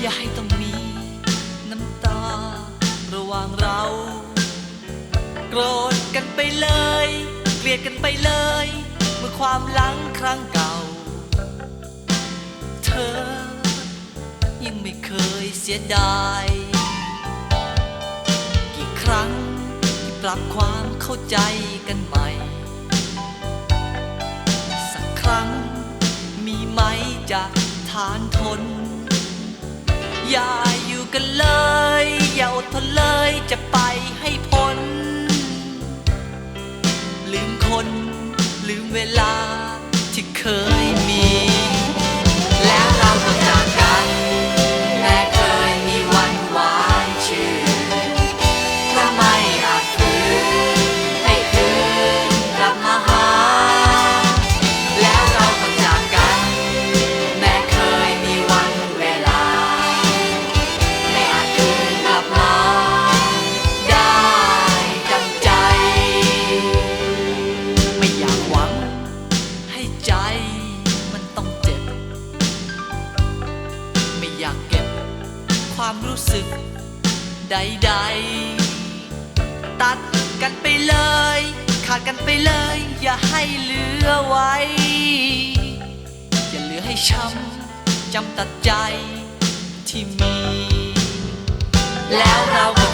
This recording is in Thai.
อย่าให้ต้องมีน้ำตา ระหว่างเรา โกรธกันไปเลย เกลียดกันไปเลย เมื่อความหลังครั้งเก่า เธอ ยังไม่เคยเสียดาย กี่ครั้งที่ปรับความเข้าใจกันใหม่ สักครั้งมีไหมจะทานทน อย่าอยู่กันเลยอย่าอดทนเลยจะไปให้พ้น ลืมคนลืมเวลาที่เคยมี ใจมันต้องเจ็บ ไม่อยากเก็บความรู้สึกใดๆ ตัดกันไปเลย ขาดกันไปเลย อย่าให้เหลือไว้ อย่าเหลือให้ช้ำจำตัดใจที่มี แล้วเราก็